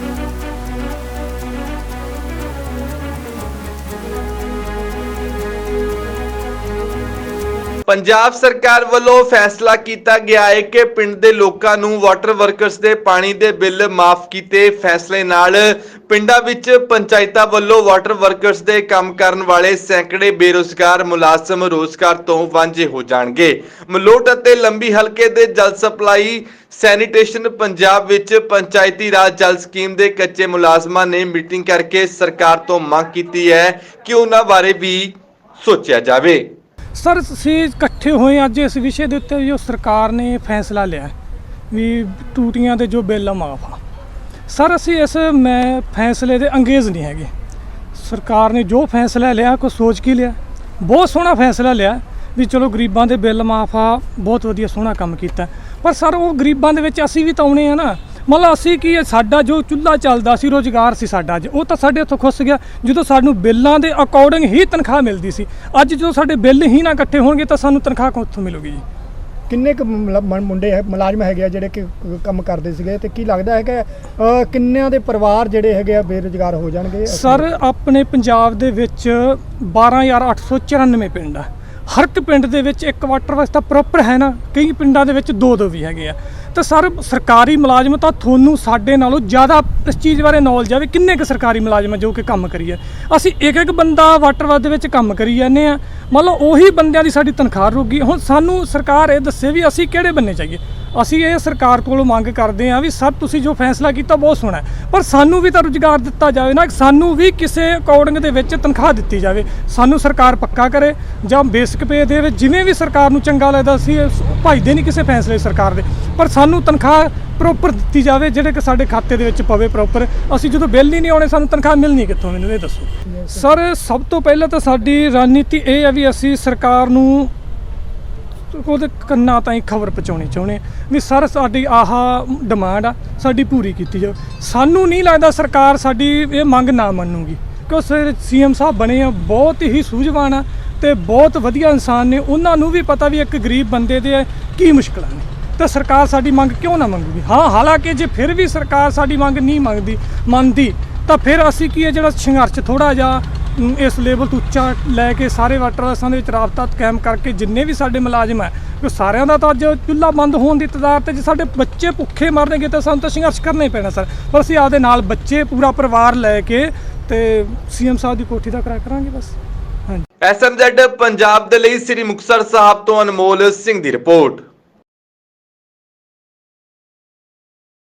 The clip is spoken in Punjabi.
Thank you. ਪੰਜਾਬ ਸਰਕਾਰ ਵੱਲੋਂ ਫੈਸਲਾ ਕੀਤਾ ਗਿਆ ਹੈ ਕਿ ਪਿੰਡ ਦੇ ਲੋਕਾਂ ਨੂੰ ਵਾਟਰ ਵਰਕਰਸ ਦੇ ਪਾਣੀ ਦੇ ਬਿੱਲ ਮਾਫ ਕੀਤੇ ਫੈਸਲੇ ਨਾਲ ਪਿੰਡਾਂ ਵਿੱਚ ਪੰਚਾਇਤਾਂ ਵੱਲੋਂ ਵਾਟਰ ਵਰਕਰਸ ਦੇ ਕੰਮ ਕਰਨ ਵਾਲੇ ਸੈਂਕੜੇ ਬੇਰੁਜ਼ਗਾਰ ਮੁਲਾਜ਼ਮ ਰੋਜ਼ਗਾਰ ਤੋਂ ਵਾਂਝੇ ਹੋ ਜਾਣਗੇ। ਮਲੋਟ ਅਤੇ ਲੰਬੀ ਹਲਕੇ ਦੇ ਜਲ ਸਪਲਾਈ ਸੈਨੀਟੇਸ਼ਨ ਪੰਜਾਬ ਵਿੱਚ ਪੰਚਾਇਤੀ ਰਾਜ ਜਲ ਸਕੀਮ ਦੇ ਕੱਚੇ ਮੁਲਾਜ਼ਮਾਂ ਨੇ ਮੀਟਿੰਗ ਕਰਕੇ ਸਰਕਾਰ ਤੋਂ ਮੰਗ ਕੀਤੀ ਹੈ ਕਿ ਉਹਨਾਂ ਬਾਰੇ ਵੀ ਸੋਚਿਆ ਜਾਵੇ। ਸਰ, ਅਸੀਂ ਇਕੱਠੇ ਹੋਏ ਅੱਜ ਇਸ ਵਿਸ਼ੇ ਦੇ ਉੱਤੇ ਜੋ ਸਰਕਾਰ ਨੇ ਫੈਸਲਾ ਲਿਆ ਵੀ ਟੂਟੀਆਂ ਦੇ ਜੋ ਬਿੱਲ ਆ, ਮਾਫ ਆ। ਸਰ, ਅਸੀਂ ਇਸ ਮੈਂ ਫੈਸਲੇ ਦੇ ਅੰਗੇਜ਼ ਨਹੀਂ ਹੈਗੇ। ਸਰਕਾਰ ਨੇ ਜੋ ਫੈਸਲਾ ਲਿਆ ਕੋ ਸੋਚ ਕੇ ਲਿਆ? ਬਹੁਤ ਸੋਹਣਾ ਫੈਸਲਾ ਲਿਆ ਵੀ ਚਲੋ ਗਰੀਬਾਂ ਦੇ ਬਿੱਲ ਮਾਫ ਆ, ਬਹੁਤ ਵਧੀਆ ਸੋਹਣਾ ਕੰਮ ਕੀਤਾ। ਪਰ ਸਰ, ਉਹ ਗਰੀਬਾਂ ਦੇ ਵਿੱਚ ਅਸੀਂ ਵੀ ਤਾਂ ਆਉਣੇ ਆ ਨਾ। ਮਤਲਬ ਅਸੀਂ ਕੀ ਸਾਡਾ ਜੋ ਚੁੱਲ੍ਹਾ ਚੱਲਦਾ ਸੀ ਰੋਜ਼ਗਾਰ ਸੀ ਸਾਡਾ ਅੱਜ। ਉਹ ਤਾਂ ਸਾਡੇ ਉੱਥੋਂ ਖੁੱਸ ਗਿਆ। ਜਦੋਂ ਸਾਨੂੰ ਬਿੱਲਾਂ ਦੇ ਅਕੋਰਡਿੰਗ ਹੀ ਤਨਖਾਹ ਮਿਲਦੀ ਸੀ। ਅੱਜ ਜਦੋਂ ਸਾਡੇ ਬਿੱਲ ਹੀ ਨਾ ਇਕੱਠੇ ਹੋਣਗੇ ਤਾਂ ਸਾਨੂੰ ਤਨਖਾਹ ਕਿੱਥੋਂ ਮਿਲੂਗੀ ਜੀ? ਕਿੰਨੇ ਕੁ ਮੁਲਾ- ਮ- ਮੁੰਡੇ ਹੈ ਮੁਲਾਜ਼ਮ ਹੈਗੇ ਆ ਜਿਹੜੇ ਕਿ ਕ- ਕੰਮ ਕਰਦੇ ਸੀਗੇ ਤੇ ਕੀ ਲੱਗਦਾ ਹੈ ਕਿ ਅ, ਕਿੰਨਿਆਂ ਦੇ ਪਰਿਵਾਰ ਜਿਹੜੇ ਹੈਗੇ ਆ ਬੇਰੁਜ਼ਗਾਰ ਹੋ ਜਾਣਗੇ? ਸਰ ਆਪਣੇ ਪੰਜਾਬ ਦੇ ਵਿੱਚ 12894 ਪਿੰਡ ਆ। ਹਰ ਇੱਕ ਪਿੰਡ ਦੇ ਵਿੱਚ ਇੱਕ ਵਾਟਰ ਵਸਤਾ ਪ੍ਰੋਪਰ ਹੈ ਨਾ, ਕਈ ਪਿੰਡਾਂ ਦੇ ਵਿੱਚ ਦੋ ਦੋ ਵੀ ਹੈਗੇ ਆ। ਤਾਂ ਸਰ, ਸਰਕਾਰੀ ਮੁਲਾਜ਼ਮ ਤਾਂ ਤੁਹਾਨੂੰ ਸਾਡੇ ਨਾਲੋਂ ਜ਼ਿਆਦਾ ਇਸ ਚੀਜ਼ ਬਾਰੇ ਨੌਲੇਜ ਆਵੇ ਕਿੰਨੇ ਕੁ ਸਰਕਾਰੀ ਮੁਲਾਜ਼ਮ ਆ ਜੋ ਕਿ ਕੰਮ ਕਰੀਏ ਅਸੀਂ ਇੱਕ ਇੱਕ ਬੰਦਾ ਵਾਟਰ ਵਸ ਦੇ ਵਿੱਚ ਕੰਮ ਕਰੀ ਜਾਂਦੇ ਆ। ਮੰਨ ਲਓ ਉਹੀ ਬੰਦਿਆਂ ਦੀ ਸਾਡੀ ਤਨਖਾਹ ਰੁਕੀ ਹੁਣ ਸਾਨੂੰ ਸਰਕਾਰ ਇਹ ਦੱਸੇ ਵੀ ਅਸੀਂ ਕਿਹੜੇ ਬੰਨੇ ਚਾਹੀਏ। ਅਸੀਂ ਇਹ ਸਰਕਾਰ ਕੋਲੋਂ ਮੰਗ ਕਰਦੇ ਹਾਂ ਵੀ ਸਰ ਤੁਸੀਂ ਜੋ ਫੈਸਲਾ ਕੀਤਾ ਬਹੁਤ ਸੋਹਣਾ ਪਰ ਸਾਨੂੰ ਵੀ ਤਾਂ ਰੁਜ਼ਗਾਰ ਦਿੱਤਾ ਜਾਵੇ ਨਾ ਸਾਨੂੰ ਵੀ ਕਿਸੇ ਅਕੋਰਡਿੰਗ ਦੇ ਵਿੱਚ ਤਨਖਾਹ ਦਿੱਤੀ ਜਾਵੇ। ਸਾਨੂੰ ਸਰਕਾਰ ਪੱਕਾ ਕਰੇ ਜਾਂ ਬੇਸਿਕ ਪੇ ਦੇਵੇ ਜਿਵੇਂ ਵੀ ਸਰਕਾਰ ਨੂੰ ਚੰਗਾ ਲੱਗਦਾ ਸੀ ਭਾਈਦੇ ਨਹੀਂ ਕਿਸੇ ਫੈਸਲੇ ਸਰਕਾਰ ਦੇ। ਪਰ ਸਾਨੂੰ ਤਨਖਾਹ ਪ੍ਰੋਪਰ ਦਿੱਤੀ ਜਾਵੇ ਜਿਹੜੇ ਕਿ ਸਾਡੇ ਖਾਤੇ ਦੇ ਵਿੱਚ ਪਵੇ ਪ੍ਰੋਪਰ ਅਸੀਂ ਜਦੋਂ ਬਿੱਲ ਹੀ ਨਹੀਂ ਆਉਣੇ ਸਾਨੂੰ ਤਨਖਾਹ ਮਿਲਣੀ ਕਿੱਥੋਂ ਮੈਨੂੰ ਇਹ ਦੱਸੋ। ਸਰ ਸਭ ਤੋਂ ਪਹਿਲਾਂ ਤਾਂ ਸਾਡੀ ਰਣਨੀਤੀ ਇਹ ਹੈ ਵੀ ਅਸੀਂ ਸਰਕਾਰ ਨੂੰ ਉਹਦੇ ਕੰਨਾਂ ਤਾਈਂ ਖਬਰ ਪਹੁੰਚਾਉਣੀ ਚਾਹੁੰਦੇ ਹਾਂ ਵੀ ਸਰ, ਸਾਡੀ ਆਹ ਡਿਮਾਂਡ ਆ, ਸਾਡੀ ਪੂਰੀ ਕੀਤੀ ਜਾਵੇ। ਸਾਨੂੰ ਨਹੀਂ ਲੱਗਦਾ ਸਰਕਾਰ ਸਾਡੀ ਇਹ ਮੰਗ ਨਾ ਮੰਨੂਗੀ। ਕਿਉਂ ਸਰ, ਸੀਐਮ ਸਾਹਿਬ ਬਣੇ ਆ, ਬਹੁਤ ਹੀ ਸੂਝਵਾਨ ਆ ਤੇ ਬਹੁਤ ਵਧੀਆ ਇਨਸਾਨ ਨੇ। ਉਹਨਾਂ ਨੂੰ ਵੀ ਪਤਾ ਵੀ ਇੱਕ ਗਰੀਬ ਬੰਦੇ ਦੇ ਕੀ ਮੁਸ਼ਕਲਾਂ ਨੇ। ਤਾਂ ਸਰਕਾਰ ਸਾਡੀ ਮੰਗ ਕਿਉਂ ਨਾ ਮੰਗੂਗੀ? ਹਾਂ, ਹਾਲਾਂਕਿ ਜੇ ਫਿਰ ਵੀ ਸਰਕਾਰ ਸਾਡੀ ਮੰਗ ਨਹੀਂ ਮੰਗਦੀ, ਮੰਨਦੀ, ਤਾਂ ਫਿਰ ਅਸੀਂ ਕੀ ਹੈ ਜਿਹੜਾ ਸੰਘਰਸ਼ ਥੋੜਾ ਜਿਹਾ ਇਸ ਲੈਵਲ ਤੋਂ ਉੱਚਾ ਲੈ ਕੇ ਸਾਰੇ ਵਾਟਰ ਵਰਕਸਾਂ ਦੇ ਵਿੱਚ ਰਾਬਤਾ ਕਾਇਮ ਕਰਕੇ ਜਿੰਨੇ ਵੀ ਸਾਡੇ ਮੁਲਾਜ਼ਮ ਹੈ, ਉਹ ਸਾਰਿਆਂ ਦਾ ਤਾਂ ਅੱਜ ਚੁੱਲ੍ਹਾ ਬੰਦ ਹੋਣ ਦੀ ਤਦਾਰ ਤੇ ਜੇ ਸਾਡੇ ਬੱਚੇ ਭੁੱਖੇ ਮਰਨਗੇ ਤਾਂ ਸਾਨੂੰ ਤਾਂ ਸੰਘਰਸ਼ ਕਰਨਾ ਹੀ ਪੈਣਾ, ਸਰ। ਪਰ ਅਸੀਂ ਆਪਦੇ ਨਾਲ ਬੱਚੇ, ਪੂਰਾ ਪਰਿਵਾਰ ਲੈ ਕੇ ਤੇ ਸੀਐਮ ਸਾਹਿਬ ਦੀ ਕੋਠੀ ਦਾ ਕਰਾ ਕਰਾਂਗੇ ਬਸ। ਹਾਂਜੀ। ਐਸਐਮਜ਼ੈਡ ਪੰਜਾਬ ਦੇ ਲਈ ਸ੍ਰੀ ਮੁਕਤਸਰ ਸਾਹਿਬ ਤੋਂ ਅਨਮੋਲ ਸਿੰਘ ਦੀ ਰਿਪੋਰਟ।